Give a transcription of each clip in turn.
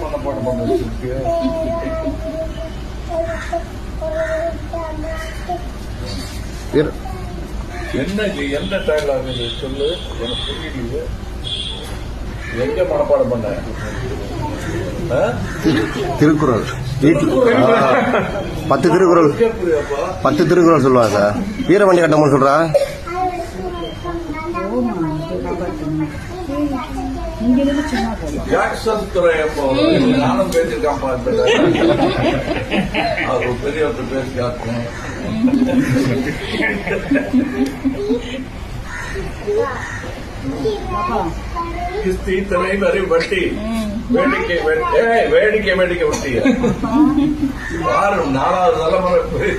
மனப்பாடம் பண்ண வச்சிருக்கியா என்ன என்ன டயலாக் சொல்லு. எனக்கு புரியலையே. எங்க மனப்பாடம் பண்ண? திருக்குறள். பத்து திருக்குறள். பத்து திருக்குறள் சொல்லுவாங்க சார். வீரமணி கட்டமன் சொல்றா? நானும் பேசியிருக்கான் பார்த்துட்டு அவர் பெரியவர்கிட்ட பேசி காட்டணும் கிஸ்தி திரை வரி வட்டி வேடிக்கை வேடிக்கை வேடிக்கை வட்டி பாரு நாலாவது தலைமுறை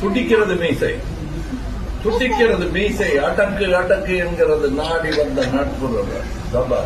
துடிக்கிறது மீசை துடிக்கிறது மீசை அடக்கு அடக்கு என்கிறது நாடி வந்த நட்புறவர். சபா